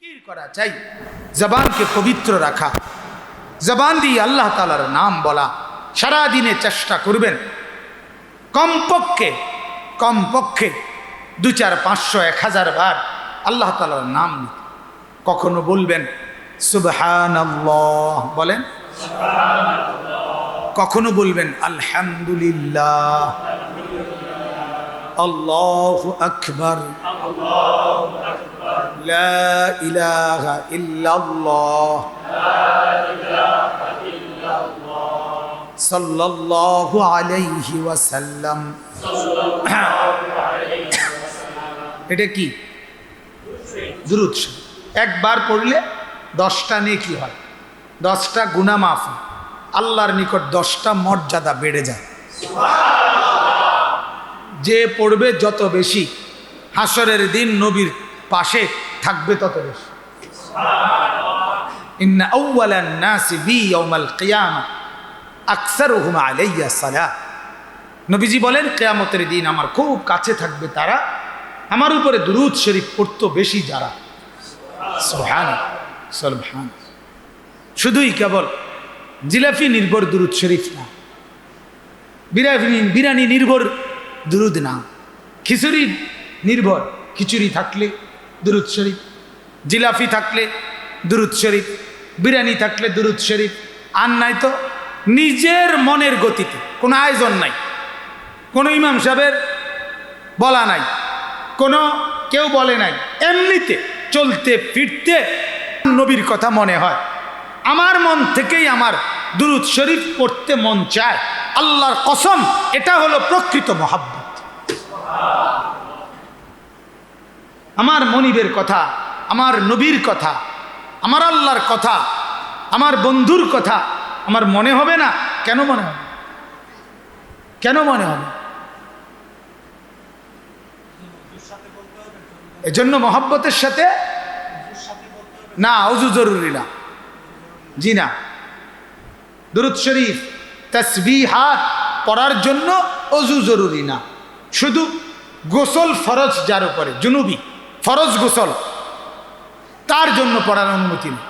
জিকির করা চাই। জবানকে পবিত্র রাখা। জবান দিয়ে আল্লাহ তালার নাম বলা। সারা দিনে চেষ্টা করবেন। কমপক্ষে কমপক্ষে দু চার পাঁচশো, এক হাজার বার আল্লাহ তালার নাম কখনো বলবেন সুবহান বলেন। কখনো বলবেন, আলহামদুলিল্লাহ আল্লাহ আকবর। এটা কি? দুরুদ একবার পড়লে দশটা নিয়ে নেকি হয়। দশটা গুণা মাফ। আল্লাহর নিকট দশটা মর্যাদা বেড়ে যায়। যে পড়বে যত বেশি। হাসরের দিন নবীর পাশে থাকবে তত বেশি। ইন্না নবীজি বলেন, কেয়ামতের দিন আমার খুব কাছে থাকবে তারা, আমার উপরে দুরুদ শরীফ পড়তো বেশি যারা। সোহান সলভান শুধুই কেবল জিলাফি নির্ভর দুরুদ শরীফ না বিরানি বিরানি নির্ভর দুরুদ না, খিচুড়ি নির্ভর। খিচুড়ি থাকলে দুরুদ শরীফ। জিলাফি থাকলে দুরুদ শরীফ, বিরিয়ানি থাকলে দুরুদ শরীফ। আর নাই তো নিজের মনের গতিতে, কোনো আয়োজন নাই। কোনো ইমাম সাহেবের বলা নাই, কোনো কেউ বলে নাই। এমনিতে চলতে ফিরতে নবীর কথা মনে হয়। আমার মন থেকেই আমার দুরুদ শরীফ পড়তে মন চায়। আল্লাহর কসম, এটা হলো প্রকৃত মহাব্বত। আমার মনিবের কথা, আমার নবীর কথা, আমার আল্লাহর কথা, আমার বন্ধুর কথা আমার মনে হবে না? কেন মনে হবে? কেন মনে হবে? এজন্য মহব্বতের সাথে না, অজু জরুরি না। জি না। দুরুদ শরীফ তসবি হাত পড়ার জন্য অজু জরুরি না। শুধু গোসল ফরজ যার উপরে, জুনুবি। ফরজ গোসল। তার জন্য পড়ার অনুমতি নেই?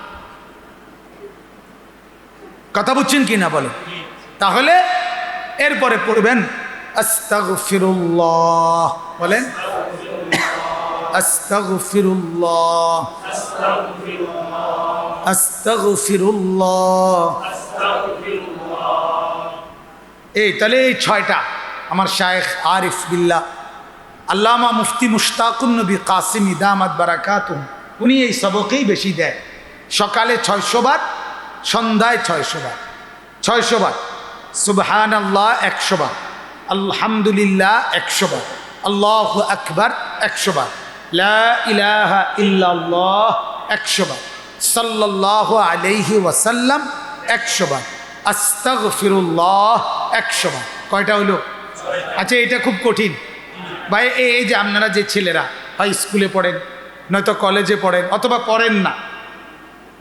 কথা বুঝছেন কি না বলে তাহলে এরপরে পড়বেন বলেন এই তাহলে এই ছয়টা, আমার শায়েখ আরিফ বিল্লাহ। আল্লামা মুফতি মুশতাকুন নবী কাসিম ইদামাত বারাকাতুম উনি এই সবকেই বেশি দেয় সকালে ছয়শো বার, সন্ধ্যায় ছয়শো বার। ছয়শো বার। সুবহান আল্লাহ একশো বার। আলহামদুলিল্লাহ একশো বার। আল্লাহ আকবার একশো বার। ইলাহা ইল্লাল্লাহ একশো বার। সাল্লাল্লাহু আলাইহি ওয়াসাল্লাম একশো বার। আস্তাগফিরুল্লাহ একশো বার। কয়টা হলো? আচ্ছা এটা খুব কঠিন। ভাই, এই যে আপনারা যে ছেলেরা হয় স্কুলে পড়েন, নয়তো কলেজে পড়েন, অথবা পড়েন না,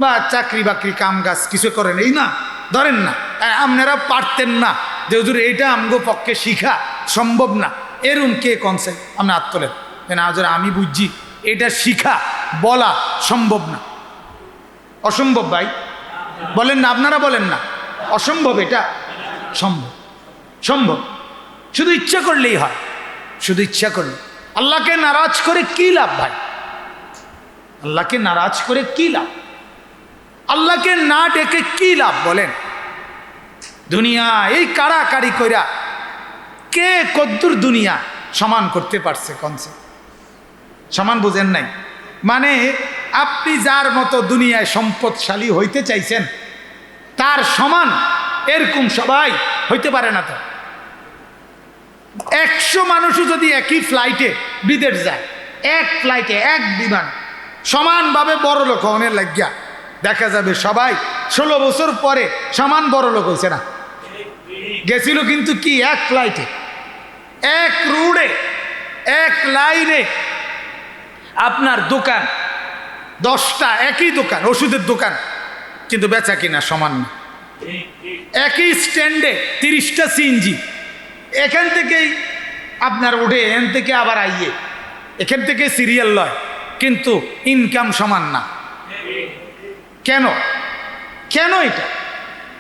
বা চাকরি বাকরি, কাম গাছ কিছু করেন, এই না, ধরেন না আপনারা পারতেন না, যে হুজুর এইটা আমগো পক্ষে শিখা সম্ভব না, এরম কে কনসেপ্ট আপনি হাত তোলেন না হুজুর আমি বুঝছি, এটা শিখা বলা সম্ভব না। অসম্ভব ভাই, বলেন না, আপনারা বলেন না, অসম্ভব এটা, সম্ভব সম্ভব, শুধু ইচ্ছা করলেই হয়। শুধু ইচ্ছা করলে আল্লাহকে নারাজ করে কি লাভ ভাই? আল্লাহকে নারাজ করে কি লাভ? আল্লাহকে না ডেকে কি লাভ বলেন? দুনিয়া এই কাড়াকাড়ি কইরা কে কদ্দুর দুনিয়া সমান করতে পারছে কনসে সমান বুঝেন নাই। মানে আপনি যার মতো দুনিয়ায় সম্পদশালী হইতে চাইছেন, তার সমান এরকম সবাই হইতে পারে না তো। একশো মানুষও যদি একই ফ্লাইটে বিদেশ যায়, এক ফ্লাইটে এক বিমান, সমানভাবে বড় লোক হনের লাগিয়া। দেখা যাবে সবাই ষোলো বছর পরে সমান বড় লোক হয়েছে না। গেছিল কিন্তু কি? এক ফ্লাইটে এক রুডে এক লাইনে আপনার দোকান, দশটা একই দোকান, ওষুধের দোকান, কিন্তু বেচা কিনা সমান না। একই স্ট্যান্ডে তিরিশটা সিএনজি এখান থেকেই আপনার উঠে, এখান থেকে আবার আইয়ে। এখান থেকে সিরিয়াল লয়, কিন্তু ইনকাম সমান না। কেন? কেন এটা?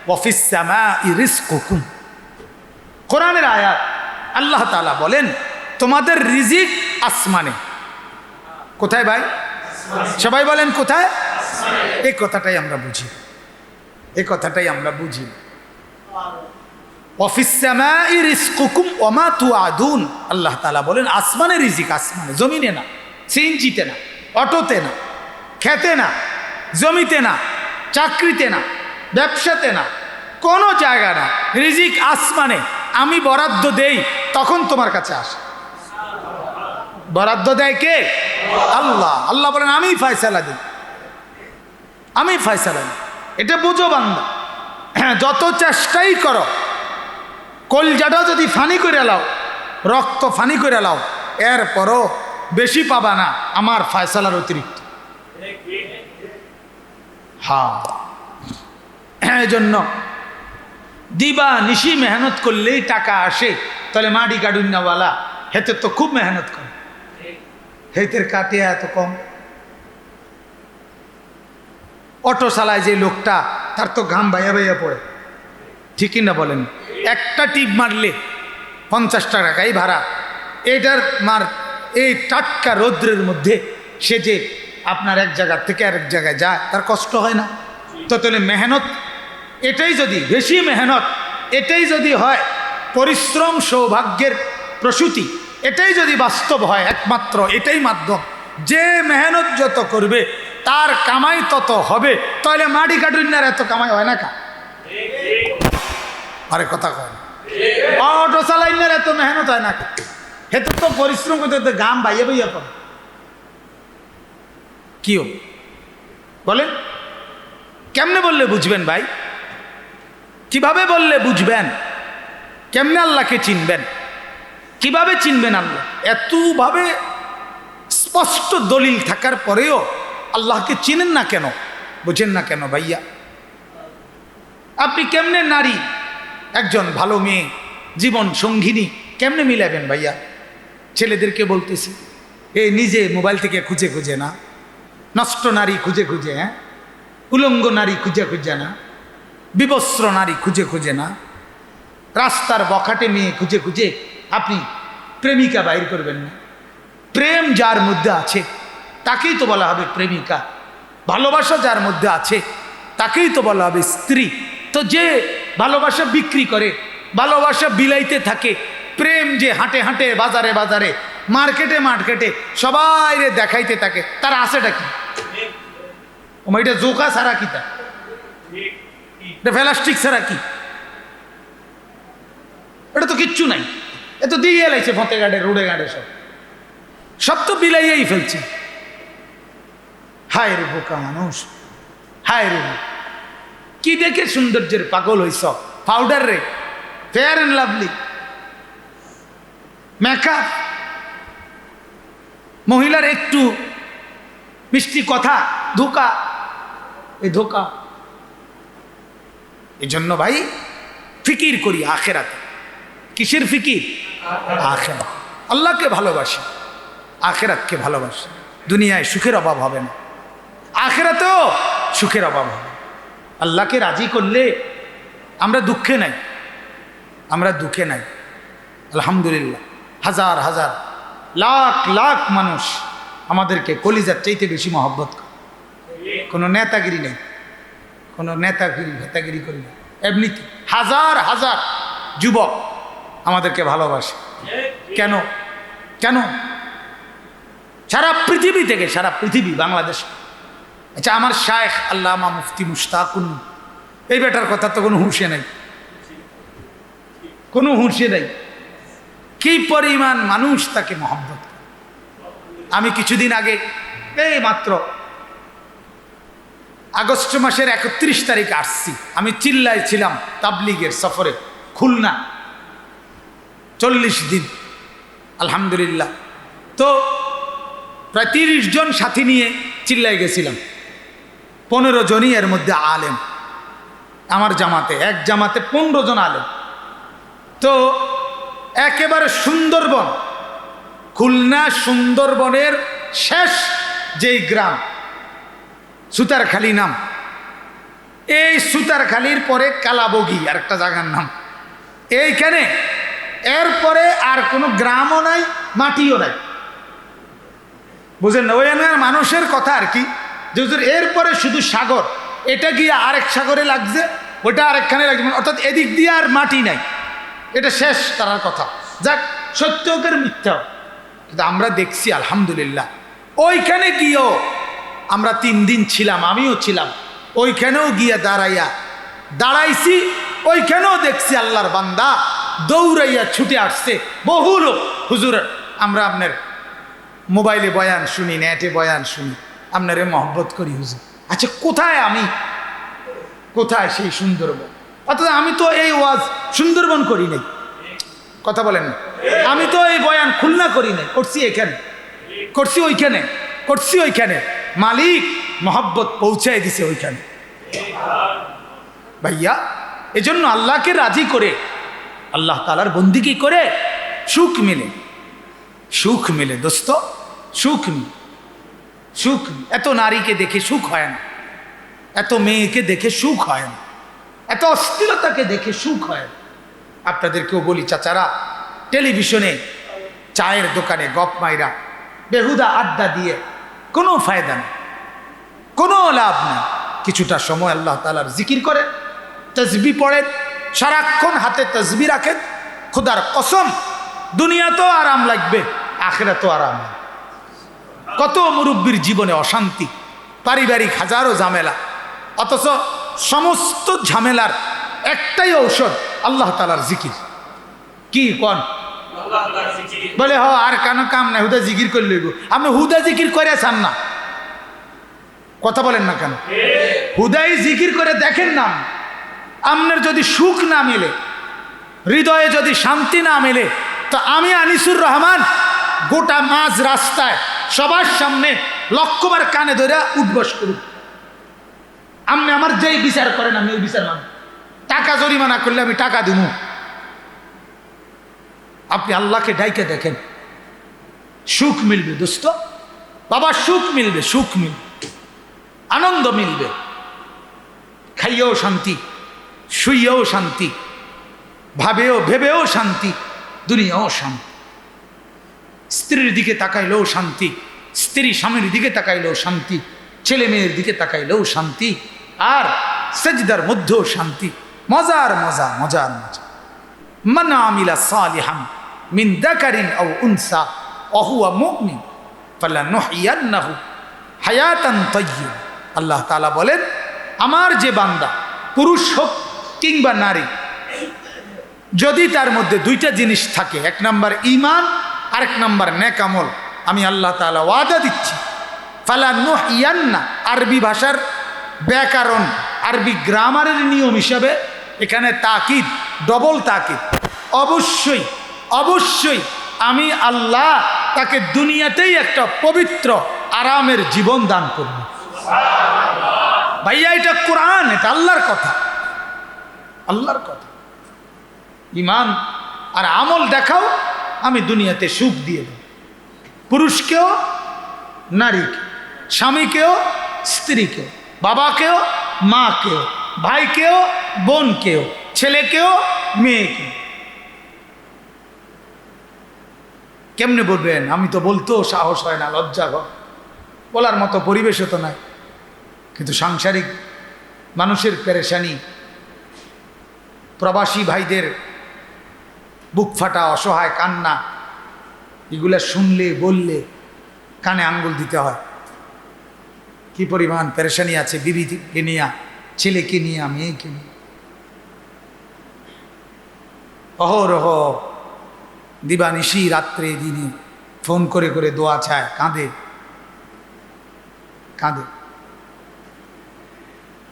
অফিস রিস্কুম কোরআনের আয়াত, আল্লাহ তাআলা বলেন, তোমাদের রিজিক আসমানে। কোথায় ভাই? সবাই বলেন কোথায়? এই কথাটাই আমরা বুঝি। এই কথাটাই আমরা বুঝি। ওমা তু আদুন আল্লাহ তাআলা বলেন, আসমানে রিজিক, আসমানে, জমিনে না, সিএনজিতে না, অটোতে না খেতে না, জমিতে না, চাকরিতে না, ব্যবসাতে না, কোনো জায়গা না, রিজিক আসমানে, আমি বরাদ্দ দেই, তখন তোমার কাছে আসে। বরাদ্দ দেয় কে? আল্লাহ। আল্লাহ বলেন, আমি ফয়সালা দিই। আমি ফয়সালা দিই। এটা বুঝো বান্দা। হ্যাঁ যত চেষ্টাই করো কলজাটা যদি ফানি করে লাও, রক্ত ফানি করে লাও, এরপরও বেশি পাবা না আমার ফয়সালার অতিরিক্ত। হ্যাঁ। এই জন্য দিবা নিশি মেহনত করলেই টাকা আসে, তাহলে মাটি কাডুন্নাওয়ালা হেতে তো খুব মেহনত করে। হেতের কাটে এত কম। অটো চালায় যে লোকটা, তার তো ঘাম বাইয়া বাইয়া পড়ে। ঠিকই না বলেন? একটা টিপ মারলে পঞ্চাশ টাকাই ভাড়া। এটার মার, এই টাটকা রৌদ্রের মধ্যে সে যে আপনার এক জায়গা থেকে আরেক জায়গায় যায়, তার কষ্ট হয় না। তো তাহলে মেহনত, এটাই যদি, বেশি মেহনত, এটাই যদি হয় পরিশ্রম সৌভাগ্যের প্রসূতি, এটাই যদি বাস্তব হয় একমাত্র এটাই মাধ্যম। যে মেহনত যত করবে, তার কামাই তত হবে। তাহলে মাটি কাটুন্নার এত কামাই হয় না কা আরে কথা কয় অটো চালাইনার এত মেহনত হয় না। কা হেতু তো পরিশ্রম করতে গাম বাইয়ে বাইয়া পড়ে কি হোক বলেন কেমনে বললে বুঝবেন ভাই? কীভাবে বললে বুঝবেন? কেমনে আল্লাহকে চিনবেন? কীভাবে চিনবেন আল্লাহ? এতভাবে স্পষ্ট দলিল থাকার পরেও আল্লাহকে চিনেন না কেন? বুঝেন না কেন ভাইয়া? আপনি কেমনে নারী একজন ভালো মেয়ে, জীবন সঙ্গিনী, কেমনে মিলাবেন ভাইয়া? ছেলেদেরকে বলতেছি, এ নিজে মোবাইল থেকে খুঁজে খুঁজে না। নষ্ট নারী খুঁজে খুঁজে হ্যাঁ? উলঙ্গ নারী খুঁজে খুঁজে না। বিবস্ত্র নারী খুঁজে খুঁজে না। রাস্তার বখাটে মেয়ে খুঁজে খুঁজে আপনি প্রেমিকা বাইর করবেন না। প্রেম যার মধ্যে আছে, তাকেই তো বলা হবে প্রেমিকা। ভালোবাসা যার মধ্যে আছে, তাকেই তো বলা হবে স্ত্রী। তো যে ভালোবাসা বিক্রি করে, ভালোবাসা বিলাইতে থাকে। প্রেম যে হাঁটে হাঁটে, বাজারে বাজারে, মার্কেটে মার্কেটে সবাই রে দেখাইতে থাকে। তার আছেটা কি? এটা জোকা ছাড়া কি তা প্লাস্টিক ছাড়া কি? এটা তো কিচ্ছু নাই। এ তো দিয়ে এলাইছে ফতে গাড়ে রোডে গাড়ে সব। সব তো বিলাইয়াই ফেলছে। হায় রে বোকা মানুষ। হায় রে কি দেখে সৌন্দর্যের পাগল হইস পাউডার রে। ফেয়ার অ্যান্ড লাভলি মেকআপ মহিলার একটু মিষ্টি কথা, ধোকা। এই ধোকা। এই জন্য ভাই, ফিকির করি আখেরাতে। কিসের ফিকির? আখেরা আল্লাহকে ভালোবাসি, আখেরাতকে ভালোবাসি। দুনিয়ায় সুখের অভাব হবে না। আখেরাতেও সুখের অভাব হবে। আল্লাহকে রাজি করলে আমরা দুঃখে নাই। আমরা দুঃখে নাই। আলহামদুলিল্লাহ। হাজার হাজার, লাখ লাখ মানুষ আমাদেরকে কলিজার চাইতে বেশি মহব্বত করে। কোনো নেতাগিরি নেই। কোনো নেতাগিরি নেতাগিরি করি না। এমনিতে হাজার হাজার যুবক আমাদেরকে ভালোবাসে। কেন? কেন? সারা পৃথিবী থেকে, সারা পৃথিবী, বাংলাদেশ আচ্ছা আমার শায়েখ আল্লামা মুফতি মুশতাকুন। এই বেটার কথা তো কোনো হুঁশে নাই। কোনো হুঁশে নেই। কি পরিমাণ মানুষ তাকে মহব্বত আমি কিছুদিন আগে, এই মাত্র আগস্ট মাসের একত্রিশ তারিখ আসছি। আমি চিল্লায় ছিলাম তাবলিগের সফরে, খুলনা। চল্লিশ দিন, আলহামদুলিল্লাহ। তো প্রায় তিরিশ জন সাথী নিয়ে চিল্লায় গেছিলাম। পনেরো জনই এর মধ্যে আলেম। আমার জামাতে, এক জামাতে পনেরো জন আলেম। তো একেবারে সুন্দরবন, খুলনা সুন্দরবনের শেষ যেই গ্রাম, সুতারখালি নাম। এই সুতারখালির পরে কালাবগি, আর একটা জায়গার নাম। এইখানে এরপরে আর কোনো গ্রামও নাই, মাটিও নাই। বুঝেন ওই মানুষের কথা আর কি? হুজুর, এরপরে শুধু সাগর। এটা গিয়ে আরেক সাগরে লাগছে ওটা আরেকখানে লাগছে। মানে অর্থাৎ এদিক দিয়ে আর মাটি নাই। এটা শেষ তার কথা। যাক, সত্য হোকের মিথ্যাও কিন্তু আমরা দেখছি, আলহামদুলিল্লাহ। ওইখানে গিয়েও আমরা তিন দিন ছিলাম, আমিও ছিলাম। ওইখানেও গিয়ে দাঁড়াইয়া দাঁড়াইছি, ওইখানেও দেখছি আল্লাহর বান্দা দৌড়াইয়া ছুটে আসছে। বহু লোক। হুজুর, আমরা আপনার মোবাইলে বয়ান শুনি, নেটে বয়ান শুনি। আপনারে মহব্বত করি, হুজুর। আচ্ছা কোথায় আমি? কোথায় সেই সুন্দরবন? অর্থাৎ আমি তো এই ওয়াজ সুন্দরবন করি নাই। কথা বলেন আমি তো এই বয়ান খুলনা করি নাই। করছি এখানে। করছি ওইখানে। করছি ওইখানে। মালিক মহব্বত পৌঁছায় দিছে ওইখানে। ভাইয়া, এজন্য আল্লাহকে রাজি করে, আল্লাহ তালার বন্দিকি করে সুখ মিলে। সুখ মিলে, দোস্ত, সুখ মিলে। সুখ, এত নারীকে দেখে সুখ হয় না। এত মেয়েকে দেখে সুখ হয় না। এত অস্থিরতাকে দেখে সুখ হয় না। আপনাদেরকেও বলি, চাচারা, টেলিভিশনে চায়ের দোকানে গপ মাইরা বেহুদা আড্ডা দিয়ে কোনো ফায়দা নেই, কোনো লাভ নেই। কিছুটা সময় আল্লাহ তালার জিকির করেন তসবি পড়েন, সারাক্ষণ হাতে তসবি রাখেন। খুদার কসম, দুনিয়া তো আরাম লাগবে আখেরা তো আরাম লাগবে। কত মুরব্বীর জীবনে অশান্তি পারিবারিক হাজারো ঝামেলা অথচ সমস্ত ঝামেলার একটাই ঔষধ আল্লাহ তালার জিকির। কি কন? বলে হ আর কেন কাম নাই হুদা জিকির করে লইব আপনি হুদা জিকির করে চান না। কথা বলেন না কেন? হুদাই জিকির করে দেখেন না আপনার যদি সুখ না মেলে হৃদয়ে যদি শান্তি না মেলে তো আমি আনিসুর রহমান গোটা মাঝ রাস্তায় সবার সামনে লক্ষ্যবার কানে ধরে উদ্বাস করুন। আপনি আমার যেই বিচার করেন আমি ওই বিচার মান। টাকা জরিমানা করলে আমি টাকা দিব আপনি আল্লাহকে ডাইকে দেখেন। সুখ মিলবে দোস্ত। বাবা, সুখ মিলবে সুখ মিলবে। আনন্দ মিলবে। খাইয়েও শান্তি, শুইয়েও শান্তি, ভাবেও, ভেবেও শান্তি, দুনিয়াও শান্তি। স্ত্রীর দিকে তাকাইলেও শান্তি, স্ত্রী স্বামীর দিকে তাকাইলেও শান্তি, ছেলে মেয়ের দিকে তাকাইলেও শান্তি, আর সেজদার মধ্যেও শান্তি। মজার মজা মজার মজা। মান আমিলা সালিহান মিন দাকারিন আও উনসা, অহুয়া মুমিন, ফালানুহিয়ান্নাহু হায়াতান তাইয়্যিব। আল্লাহ তাআলা বলেন, আমার যে বান্দা, পুরুষ হোক কিংবা নারী, যদি তার মধ্যে দুইটা জিনিস থাকে, এক নাম্বার ইমান আরেক নাম্বার নেকামল আমি আল্লাহ তাআলা ওয়াদা দিচ্ছি। ফালানুহিয়ান্না আরবি ভাষার ব্যাকরণ, আরবি গ্রামারের নিয়ম হিসাবে এখানে তাকিদ, ডবল তাকিদ। অবশ্যই অবশ্যই আমি আল্লাহ তাকে দুনিয়াতেই একটা পবিত্র, আরামের জীবন দান করব। ভাইয়া, এটা কোরআন, এটা আল্লাহর কথা। আল্লাহর কথা। ইমান আর আমল দেখাও আমি দুনিয়াতে সুখ দিয়ে দেব। পুরুষকেও, নারীকে, স্বামীকেও, স্ত্রীকেও, বাবাকেও, মাকেও, ভাইকেও, বোনকেও, ছেলেকেও, মেয়েকেও। কেমনে বলবেন? আমি তো বলতেও সাহস হয় না, লজ্জা হয়। বলার মতো পরিবেশও তো নাই। কিন্তু সাংসারিক মানুষের পেরেশানি, প্রবাসী ভাইদের বুক ফাটা, অসহায়, কান্না, এগুলা শুনলে, বললে কানে আঙ্গুল দিতে হয়। কি পরিমাণ পেরেশানি আছে, বিবিকে নিয়া, ছেলেকে নিয়া, মেয়েকে নিয়ে। অহরহ দিবানিশি রাত্রে দিনে ফোন করে করে দোয়া চায়, কাঁদে। কাঁদে।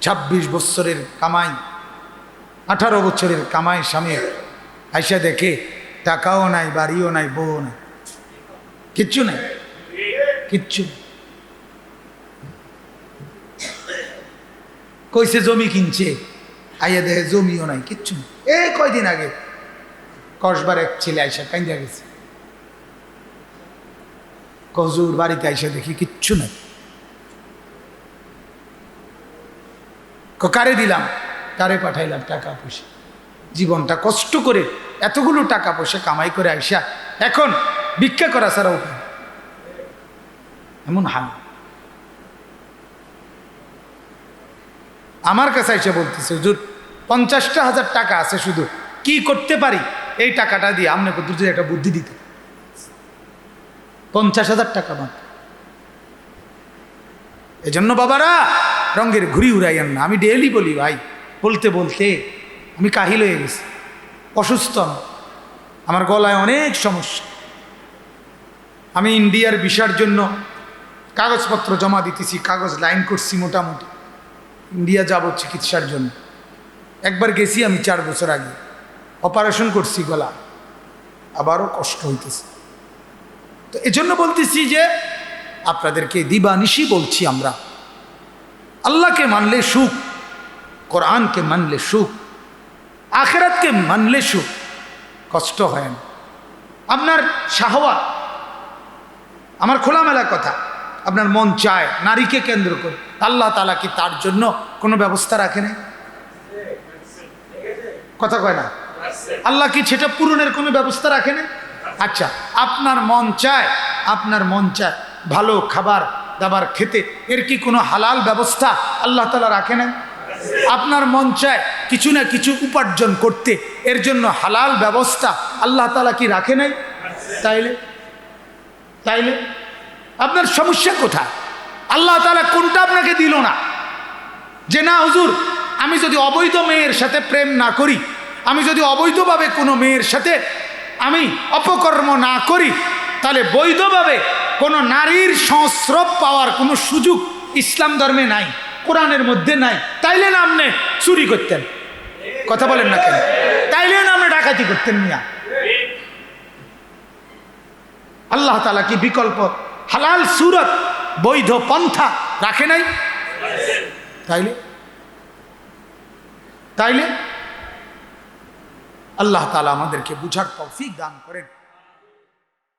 ছাব্বিশ বৎসরের কামাই, আঠারো বছরের কামাই স্বামীর আইসা দেখে, টাকাও নাই, বাড়িও নাই বউ নাই। কিচ্ছু নাই। কিচ্ছু। কইছে, জমি কিনছে। আইয়া দেখে জমিও নাই, কিচ্ছু নেই। এই কয়দিন আগে কসবার এক ছেলে আইসা কাইন্দা গেছে। কজুর বাড়িতে আইসা দেখি কিচ্ছু নাই। কারে দিলাম? কারে পাঠাইলাম টাকা পয়সা। জীবনটা কষ্ট করে এতগুলো টাকা পয়সা কামাই করে আইসা এখন ভিক্ষা করা ছাড়া উপায় এমন হাল। আমার কাছে এসে বলতেছে, হুজুর, পঞ্চাশটা হাজার টাকা আছে শুধু, কি করতে পারি? এই টাকাটা দিয়ে কত যদি একটা বুদ্ধি দিতে পঞ্চাশ হাজার টাকা মাত্র এজন্য বাবারা, রঙের ঘুরি উড়াইয়েন না। আমি ডেলি বলি, ভাই, বলতে বলতে আমি কাহিল হয়ে গেছি। অসুস্থ। আমার গলায় অনেক সমস্যা। আমি ইন্ডিয়ার ভিসার জন্য কাগজপত্র জমা দিতেছি, কাগজ লাইন করছি মোটামুটি। ইন্ডিয়া যাব চিকিৎসার জন্য। একবার গেছি আমি চার বছর আগে। অপারেশন করছি গলা। আবারও কষ্ট হইতেছে। তো এজন্য বলতেছি যে, আপনাদেরকে দিবানিশি বলছি আমরা। আল্লাহকে মানলে সুখ, কোরআনকে মানলে সুখ। আখেরাতকে মানলে সুখ, কষ্ট হয় না। আপনার শাহওয়া আমার খোলামেলা কথা, আপনার মন চায়, নারীকে কেন্দ্র করে, আল্লাহ তালা কি তার জন্য কোনো ব্যবস্থা রাখে নাই? কথা কয় না? আল্লাহ কি সেটা পূরণের কোনো ব্যবস্থা রাখে না আচ্ছা আপনার মন চায়, আপনার মন চায় ভালো খাবার দাবার খেতে, এর কি কোনো হালাল ব্যবস্থা আল্লাহ তালা রাখে না আপনার মন চায় কিছু না কিছু উপার্জন করতে। এর জন্য হালাল ব্যবস্থা আল্লাহ তালা কি রাখে নাই? তাইলে? তাইলে? আপনার সমস্যা কোথায়? আল্লাহ তালা কোনটা আপনাকে দিল না? যে না, হুজুর, আমি যদি অবৈধ মেয়ের সাথে প্রেম না করি, আমি যদি অবৈধভাবে কোনো মেয়ের সাথে আমি অপকর্ম না করি, তাহলে বৈধভাবে কোনো নারীর সংস্রব পাওয়ার কোনো সুযোগ ইসলাম ধর্মে নাই, কোরআনের মধ্যে নাই, তাইলে না আপনি চুরি করতেন। কথা বলেন না কেন? তাইলে না আমরা ডাকাতি করতেন মিয়া। আল্লাহ তালা কি বিকল্প? হালাল সুরত, বৈধ পন্থা রাখে নাই? তাইলে? তাইলে? আল্লাহ তালা আমাদেরকে বুঝার তৌফিক দান করেন।